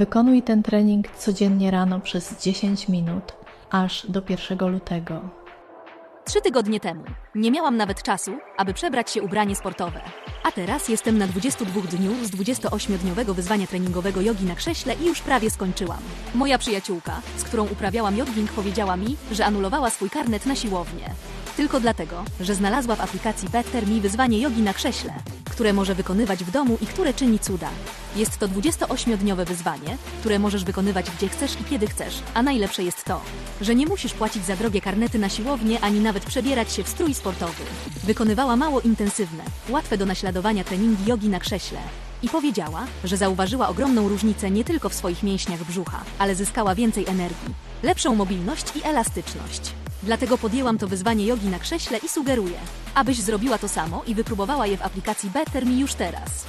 Wykonuj ten trening codziennie rano przez 10 minut, aż do 1 lutego. Trzy tygodnie temu nie miałam nawet czasu, aby przebrać się ubranie sportowe. A teraz jestem na 22 dniu z 28-dniowego wyzwania treningowego jogi na krześle i już prawie skończyłam. Moja przyjaciółka, z którą uprawiałam jogging, powiedziała mi, że anulowała swój karnet na siłownię. Tylko dlatego, że znalazła w aplikacji Better Me wyzwanie jogi na krześle, które może wykonywać w domu i które czyni cuda. Jest to 28-dniowe wyzwanie, które możesz wykonywać gdzie chcesz i kiedy chcesz, a najlepsze jest to, że nie musisz płacić za drogie karnety na siłownię ani nawet przebierać się w strój sportowy. Wykonywała mało intensywne, łatwe do naśladowania treningi jogi na krześle. I powiedziała, że zauważyła ogromną różnicę nie tylko w swoich mięśniach brzucha, ale zyskała więcej energii, lepszą mobilność i elastyczność. Dlatego podjęłam to wyzwanie jogi na krześle i sugeruję, abyś zrobiła to samo i wypróbowała je w aplikacji Better Me już teraz.